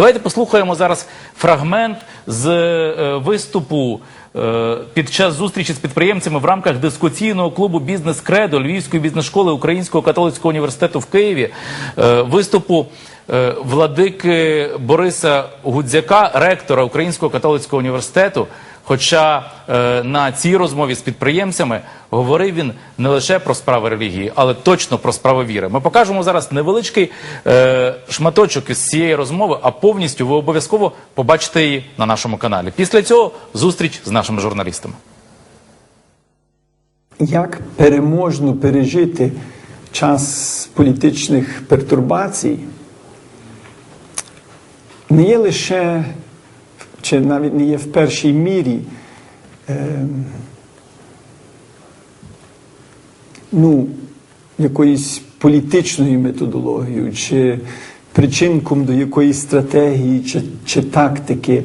Давайте послухаємо зараз фрагмент з е, виступу е, під час зустрічі з підприємцями в рамках дискусійного клубу Бізнес Кредо Львівської бізнес-школи Українського католицького університету в Києві. Е, виступу владики Бориса Гудзяка, ректора Українського католицького університету. Хоча е, на цій розмові з підприємцями говорив він не лише про справи релігії, але точно про справи віри. Ми покажемо зараз невеличкий е, шматочок із цієї розмови, а повністю ви обов'язково побачите її на нашому каналі. Після цього зустріч з нашими журналістами. як переможно пережити час політичних пертурбацій, не є лише, чи навіть не є в першій мірі, ну, якоюсь політичною методологією, чи причинком до якоїсь стратегії чи, чи тактики,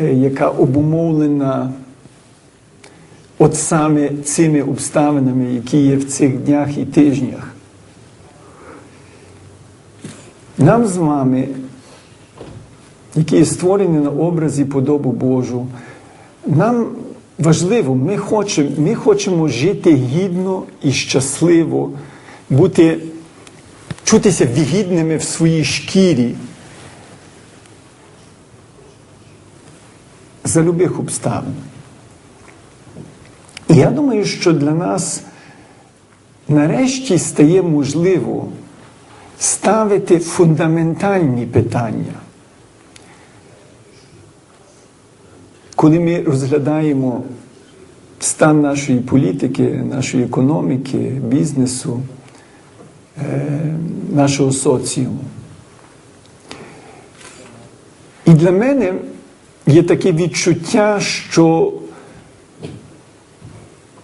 яка обумовлена от саме цими обставинами, які є в цих днях і тижнях. Нам з вами, які є створені на образі подобу Божу, нам важливо, ми хочемо, ми хочемо жити гідно і щасливо, бути, чутися вигідними в своїй шкірі за любих обставин. І я думаю, що для нас нарешті стає можливо ставити фундаментальні питання. Коли ми розглядаємо стан нашої політики, нашої економіки, бізнесу, е, нашого соціуму. І для мене є таке відчуття, що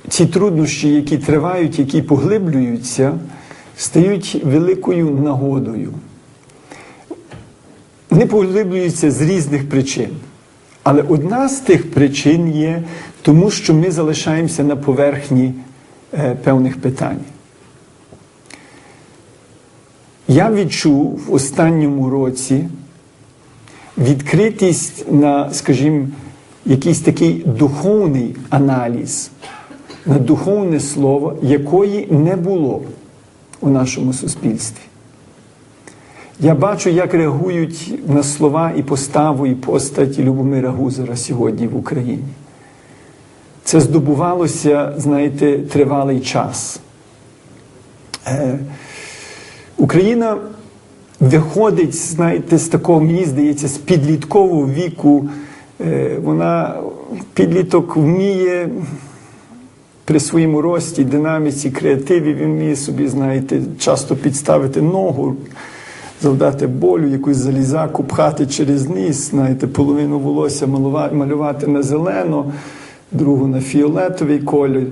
ці труднощі, які тривають, які поглиблюються, стають великою нагодою. Не поглиблюються з різних причин. Але одна з тих причин є тому, що ми залишаємося на поверхні е, певних питань. Я відчув в останньому році відкритість на, скажімо, якийсь такий духовний аналіз на духовне слово, якої не було у нашому суспільстві. Я бачу, як реагують на слова і поставу, і постаті Любомира Гузера сьогодні в Україні. Це здобувалося, знаєте, тривалий час. Е, Україна виходить, знаєте, з такого, мені здається, з підліткового віку. Е, вона підліток вміє при своєму рості, динаміці, креативі, він вміє собі, знаєте, часто підставити ногу, завдати болю, якусь залізаку, пхати через ніс, знаєте, половину волосся малювати, на зелено, другу на фіолетовий колір.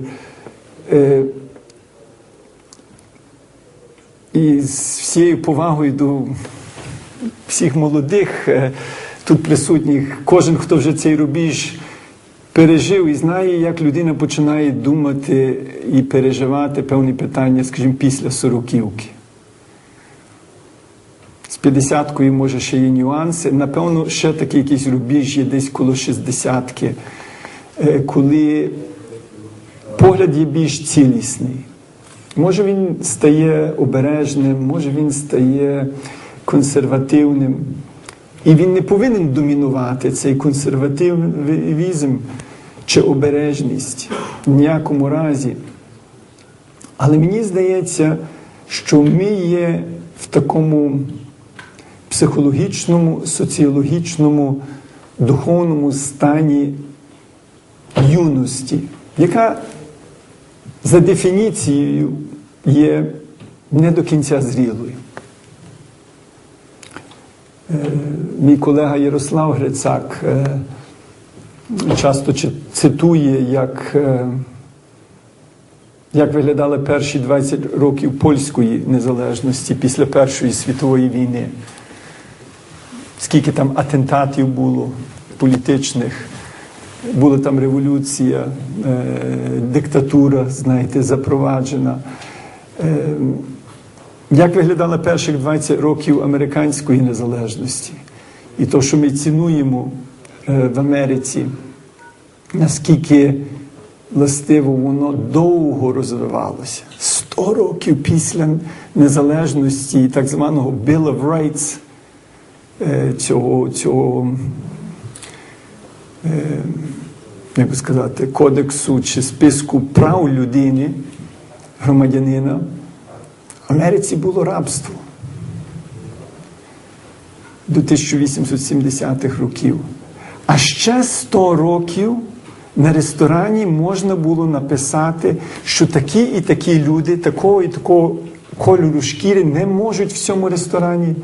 Е, і з всією повагою до всіх молодих е, тут присутніх, кожен, хто вже цей рубіж пережив і знає, як людина починає думати і переживати певні питання, скажімо, після сороківки. З 50-кою, може, ще є нюанси. Напевно, ще такий якийсь рубіж є десь коло 60-ки, е, коли погляд є більш цілісний. Може він стає обережним, може він стає консервативним. І він не повинен домінувати цей консервативізм чи обережність в ніякому разі. Але мені здається, що ми є в такому психологічному, соціологічному, духовному стані юності, яка за дефініцією є не до кінця зрілою. Е, Мій колега Ярослав Грицак е, часто цитує, як, е, як виглядали перші 20 років польської незалежності після Першої світової війни. Скільки там атентатів було політичних, була там революція, е, диктатура, знаєте, запроваджена. Е, як виглядали перших 20 років американської незалежності? і то, що ми цінуємо е, в Америці, наскільки властиво воно довго розвивалося. 100 років після незалежності так званого Bill of Rights, цього, цього е, як би сказати, кодексу чи списку прав людини, громадянина, в Америці було рабство до 1870-х років. А ще 100 років на ресторані можна було написати, що такі і такі люди, такого і такого кольору шкіри не можуть в цьому ресторані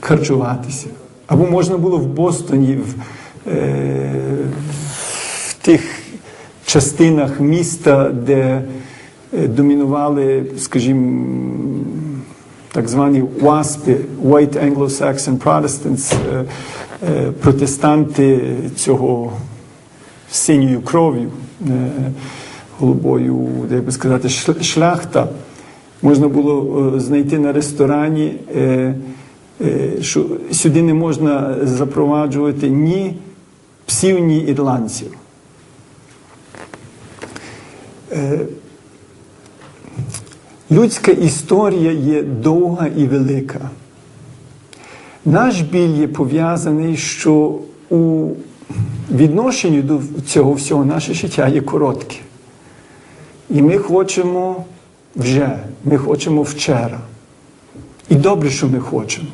харчуватися. Або можна було в Бостоні, в, е, в тих частинах міста, де е, домінували, скажімо, так звані ВАСПи, White Anglo-Saxon Protestants, е, е, протестанти цього синьою кров'ю, е, голубою, як би сказати, шляхта. Можна було е, знайти на ресторані, е, що сюди не можна запроваджувати ні псів, ні ірландців. Е, Людська історія є довга і велика. Наш біль є пов'язаний, що у відношенні до цього всього наше життя є коротке. І ми хочемо вже, ми хочемо вчора. І добре, що ми хочемо.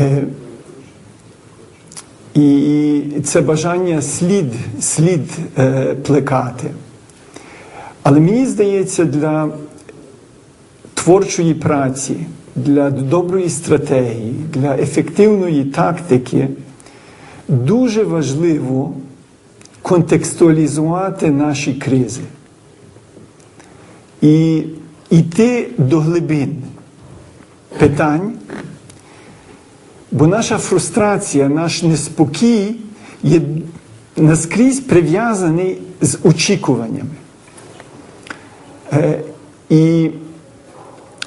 Е, І це бажання слід, слід е, плекати. Але мені здається, для творчої праці, для доброї стратегії, для ефективної тактики дуже важливо контекстуалізувати наші кризи і йти до глибин питань, бо наша фрустрація, наш неспокій є наскрізь прив'язаний з очікуваннями. Е, І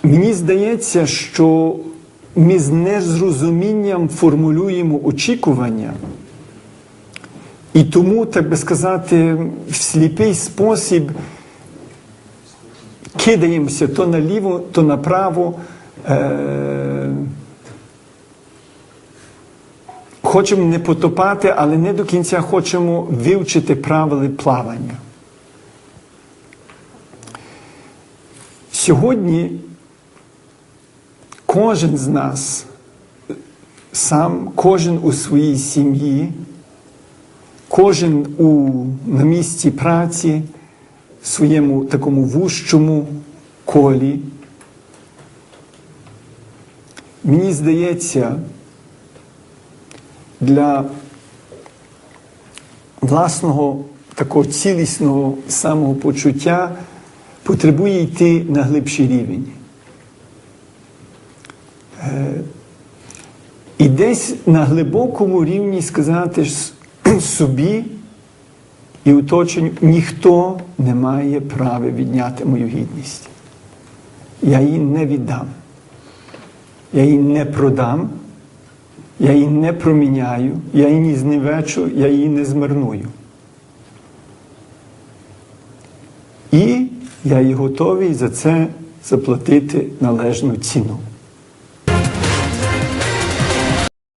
мені здається, що ми з незрозумінням формулюємо очікування, і тому, так би сказати, в сліпий спосіб кидаємося то наліво, то направо. Е, Хочемо не потопати, але не до кінця хочемо вивчити правила плавання. Сьогодні кожен з нас, сам, кожен у своїй сім'ї, кожен у, на місці праці, своєму такому вущому колі. Мені здається, для власного такого цілісного самопочуття потребує йти на глибший рівень. Е, І десь на глибокому рівні сказати собі і оточенню, ніхто не має права відняти мою гідність. Я її не віддам. Я її не продам, я її не проміняю, я її не зневечу, я її не змирную. І я її готовий за це заплатити належну ціну.